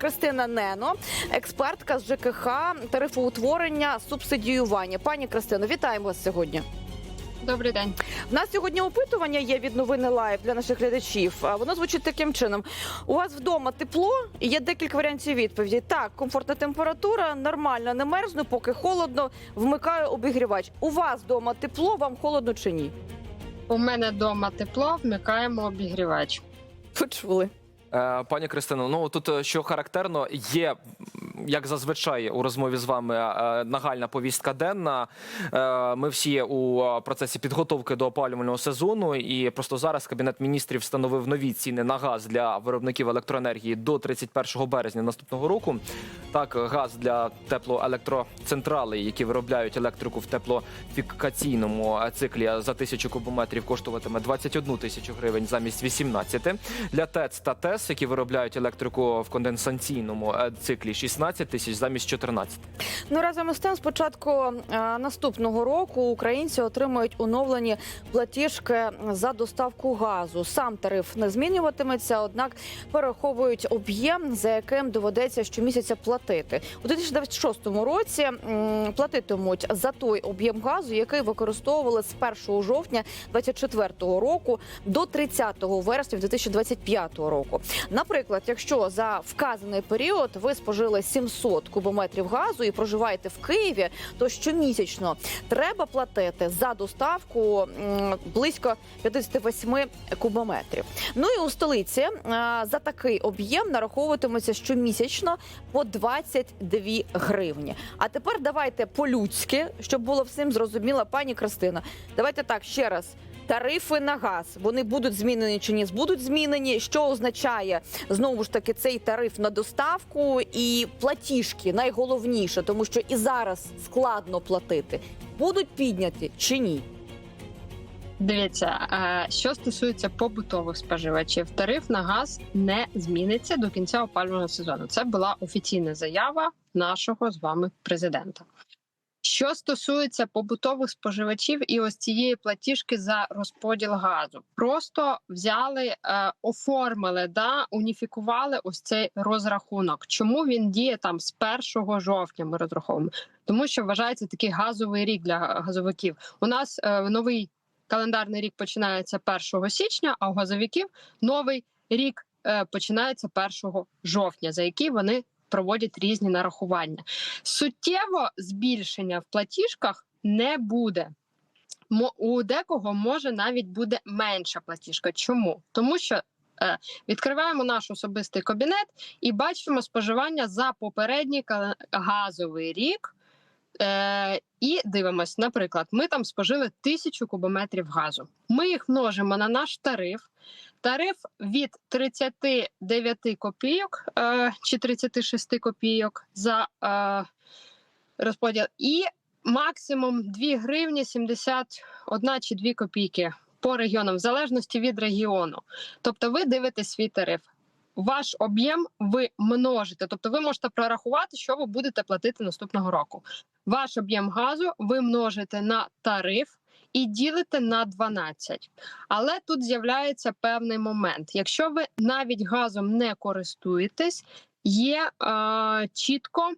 Кристина Нено, експертка з ЖКХ, тарифоутворення, субсидіювання. Пані Кристино, вітаємо вас сьогодні. Добрий день. У нас сьогодні опитування є від новини Лайв для наших глядачів. Воно звучить таким чином: у вас вдома тепло і є декілька варіантів відповіді. Так, комфортна температура, нормально, не мерзну, поки холодно. Вмикаю обігрівач. У вас вдома тепло, вам холодно чи ні? У мене вдома тепло, вмикаємо обігрівач. Почули. Е, Пані Кристино, ну тут е, що характерно, є як зазвичай у розмові з вами е, нагальна повістка денна. Е, Ми всі у е, процесі підготовки до опалювального сезону, і просто зараз кабінет міністрів встановив нові ціни на газ для виробників електроенергії до 31 березня наступного року. Так, газ для теплоелектроцентралей, які виробляють електрику в теплофікаційному циклі за тисячу кубометрів, коштуватиме 21 тисячу гривень замість 18. Для ТЕЦ та ТЕС, які виробляють електрику в конденсаційному циклі, 16 тисяч замість 14. Ну разом із тим, з початку е, наступного року українці отримають оновлені платіжки за доставку газу. Сам тариф не змінюватиметься, однак перераховують об'єм, за яким доведеться щомісяця платити. У 2026 році платитимуть за той об'єм газу, який використовували з 1 жовтня 2024 року до 30 вересня 2025 року. Наприклад, якщо за вказаний період ви спожили 700 кубометрів газу і проживаєте в Києві, то щомісячно треба платити за доставку близько 58 кубометрів. Ну і у столиці за такий об'єм нараховуватиметься щомісячно по 22 гривні. А тепер давайте по-людськи, щоб було всім зрозуміло, пані Кристина. Давайте так ще раз. Тарифи на газ вони будуть змінені чи ні? Будуть змінені. Що означає знову ж таки цей тариф на доставку і платіжки найголовніше, тому що і зараз складно платити. Будуть підняті чи ні? Дивіться, е, що стосується побутових споживачів, тариф на газ не зміниться до кінця опалювального сезону. Це була офіційна заява нашого з вами президента. Що стосується побутових споживачів і ось цієї платіжки за розподіл газу, просто взяли, е, оформили, да, уніфікували ось цей розрахунок. Чому він діє там з 1 жовтня? Ми розраховуємо, тому що вважається такий газовий рік для газовиків. У нас е, новий календарний рік починається 1 січня, а у газовиків новий рік е, починається 1 жовтня, за який вони проводять різні нарахування. Суттєво збільшення в платіжках не буде. У декого може навіть буде менша платіжка. Чому? Тому що е, відкриваємо наш особистий кабінет і бачимо споживання за попередній газовий рік. Е, і дивимось, наприклад, ми там спожили тисячу кубометрів газу. Ми їх множимо на наш тариф. Тариф від 39 копійок е, чи 36 копійок за е, розподіл, і максимум 2 гривні 71 чи 2 копійки по регіонам, в залежності від регіону. Тобто, ви дивитесь свій тариф. Ваш об'єм ви множите, тобто ви можете прорахувати, що ви будете платити наступного року. Ваш об'єм газу ви множите на тариф і ділите на 12. Але тут з'являється певний момент. Якщо ви навіть газом не користуєтесь, є е, чітко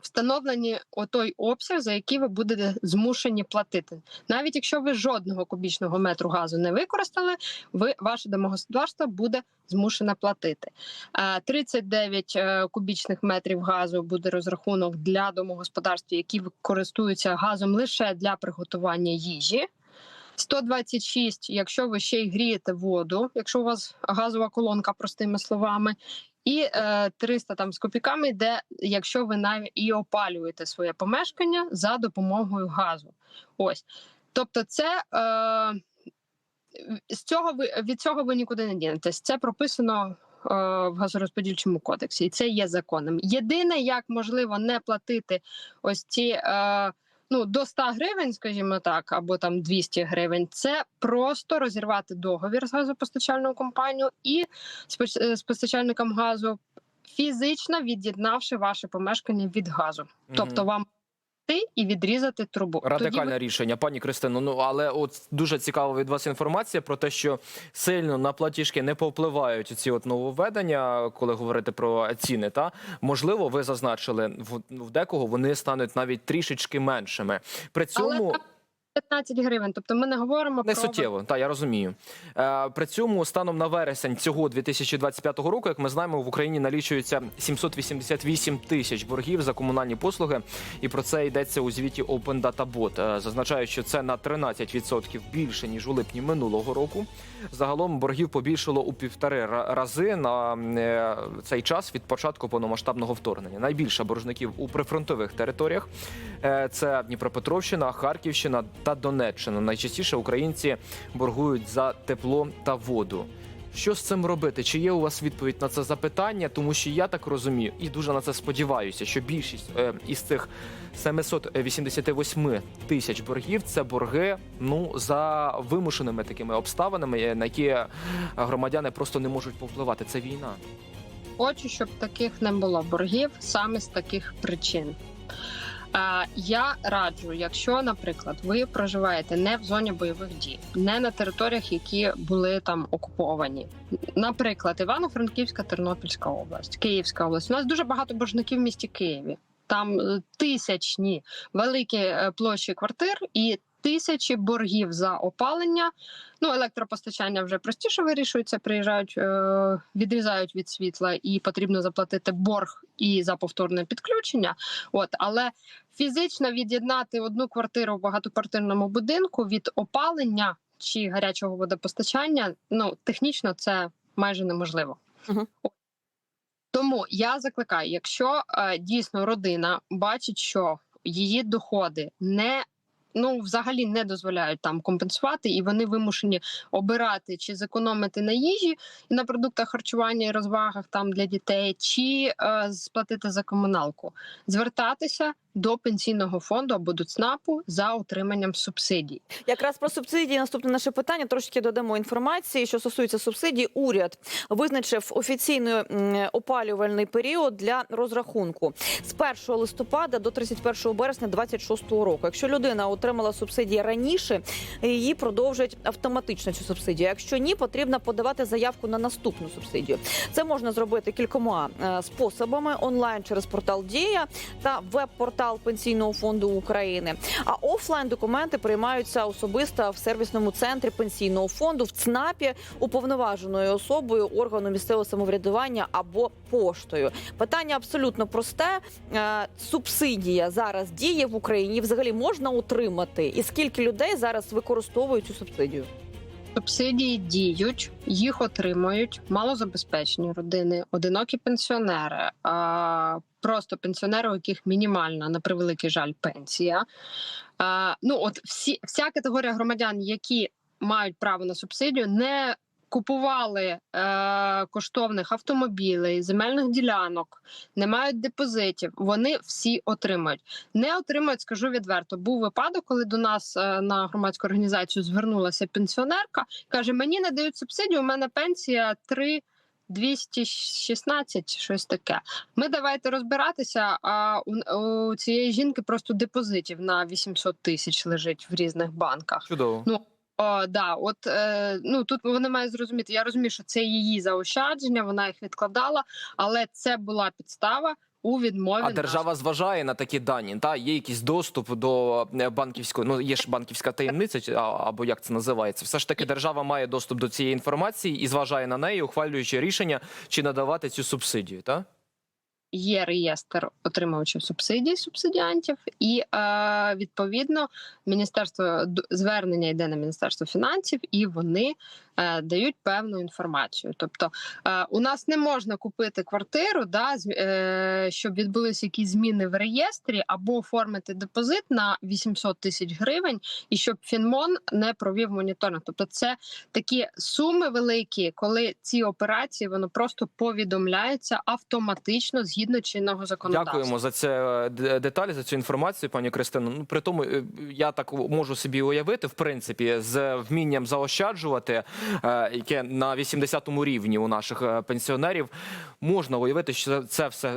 встановлені отой обсяг, за який ви будете змушені платити. Навіть якщо ви жодного кубічного метру газу не використали, ви ваше домогосподарство буде змушене платити. Е, 39 е, кубічних метрів газу буде розрахунок для домогосподарств, які користуються газом лише для приготування їжі. 126, якщо ви ще й грієте воду, якщо у вас газова колонка, простими словами, і е, 300 там з копійками йде, якщо ви навіть і опалюєте своє помешкання за допомогою газу. Ось. Тобто, це е, з цього ви від цього ви нікуди не дінетесь. Це прописано. е, В газорозподільчому кодексі, і це є законом. Єдине, як можливо не платити ось ці е, ну до 100 гривень, скажімо так, або там 200 гривень, це просто розірвати договір з газопостачальною компанією і з е, постачальником газу, фізично від'єднавши ваше помешкання від газу. Тобто вам йти і відрізати трубу. Радикальне Тоді... рішення, пані Кристино. Ну але от дуже цікава від вас інформація про те, що сильно на платіжки не повпливають ці от нововведення, коли говорити про ціни. Та можливо, ви зазначили в, в декого вони стануть навіть трішечки меншими. При цьому Але 15 гривень. Тобто ми не говоримо Не про суттєво, так, я розумію. Е, при цьому станом на вересень цього 2025 року, як ми знаємо, в Україні налічується 788 тисяч боргів за комунальні послуги, і про це йдеться у звіті Open Data Bot. Е, Зазначають, що це на 13% більше ніж у липні минулого року. Загалом боргів побільшало у півтори ра- рази на е, цей час від початку повномасштабного вторгнення. Найбільше боржників у прифронтових територіях. Е, Це Дніпропетровщина, Харківщина та Донеччина. Найчастіше українці боргують за тепло та воду. Що з цим робити? Чи є у вас відповідь на це запитання? Тому що я так розумію і дуже на це сподіваюся, що більшість е, із цих 788 тисяч боргів це борги ну за вимушеними такими обставинами, е, на які громадяни просто не можуть повпливати. Це війна. Хочу, щоб таких не було боргів саме з таких причин. Е, Я раджу, якщо, наприклад, ви проживаєте не в зоні бойових дій, не на територіях, які були там окуповані, наприклад, Івано-Франківська, Тернопільська область, Київська область. У нас дуже багато боржників в місті Києві. Там е, тисячні великі е, площі квартир і тисячі боргів за опалення. Ну, електропостачання вже простіше вирішується. Приїжджають, е, відрізають від світла, і потрібно заплатити борг і за повторне підключення. От, але фізично від'єднати одну квартиру в багатоквартирному будинку від опалення чи гарячого водопостачання, ну технічно це майже неможливо. Мгм. Тому я закликаю, якщо е, дійсно родина бачить, що її доходи не ну взагалі не дозволяють там компенсувати, і вони вимушені обирати чи зекономити на їжі і на продуктах харчування і розвагах там для дітей, чи е, сплатити за комуналку, звертатися до пенсійного фонду або до ЦНАПу за отриманням субсидій. Якраз про субсидії наступне наше питання. Трошки додамо інформації, що стосується субсидій. Уряд визначив офіційний опалювальний період для розрахунку з 1 листопада до 31 березня 2026 року. Якщо людина отримала субсидії раніше, її продовжать автоматично цю субсидію. Якщо ні, потрібно подавати заявку на наступну субсидію. Це можна зробити кількома е, способами: онлайн через портал Дія та веб-портал Пенсійного фонду України. А офлайн документи приймаються особисто в сервісному центрі пенсійного фонду в ЦНАПі уповноваженою особою органу місцевого самоврядування або поштою. Питання абсолютно просте. Е, Субсидія зараз діє в Україні. Взагалі можна отримати, і скільки людей зараз використовують цю субсидію? Субсидії діють, їх отримують малозабезпечені родини, одинокі пенсіонери, просто пенсіонери, у яких мінімальна, на превеликий жаль, пенсія. Ну от всі, вся категорія громадян, які мають право на субсидію, не купували е, коштовних автомобілей, земельних ділянок, не мають депозитів. Вони всі отримають. Не отримають, скажу відверто. Був випадок, коли до нас е, на громадську організацію звернулася пенсіонерка. каже: мені не дають субсидію. У мене пенсія 3 216, щось таке. Ми давайте розбиратися. А у, у цієї жінки просто депозитів на 800 тисяч лежить в різних банках. Чудово. Ну, О, да, от е, ну тут вони мають зрозуміти. Я розумію, що це її заощадження, вона їх відкладала, але це була підстава у відмові. А держава зважає на такі дані. Та є якийсь доступ до е, банківської, ну є ж банківська таємниця, або як це називається. Все ж таки, держава має доступ до цієї інформації і зважає на неї, ухвалюючи рішення, чи надавати цю субсидію. Та є реєстр отримувачів субсидій субсидіантів, і е, відповідно міністерство звернення йде на міністерство фінансів, і вони е, дають певну інформацію. Тобто е, у нас не можна купити квартиру, да, з- е, щоб відбулися якісь зміни в реєстрі, або оформити депозит на 800 тисяч гривень, і щоб Фінмон не провів моніторинг. Тобто, це такі суми великі, коли ці операції воно просто повідомляються автоматично згідно чинного законодавства. дякуємо за це е, деталі, за цю інформацію, пані Кристино. Ну при тому е, я так можу собі уявити, в принципі, з вмінням заощаджувати. е, яке на 80-му рівні у наших пенсіонерів. Можна уявити, що це все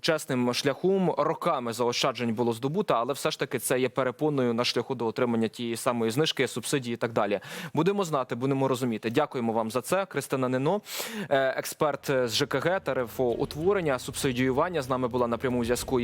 чесним шляхом роками заощаджень було здобуто, але все ж таки це є перепоною на шляху до отримання тієї самої знижки, субсидії і так далі. Будемо знати, будемо розуміти. Дякуємо вам за це. Кристина Нино, експерт з ЖКГ, тарифоутворення, субсидіювання з нами була на прямому зв'язку.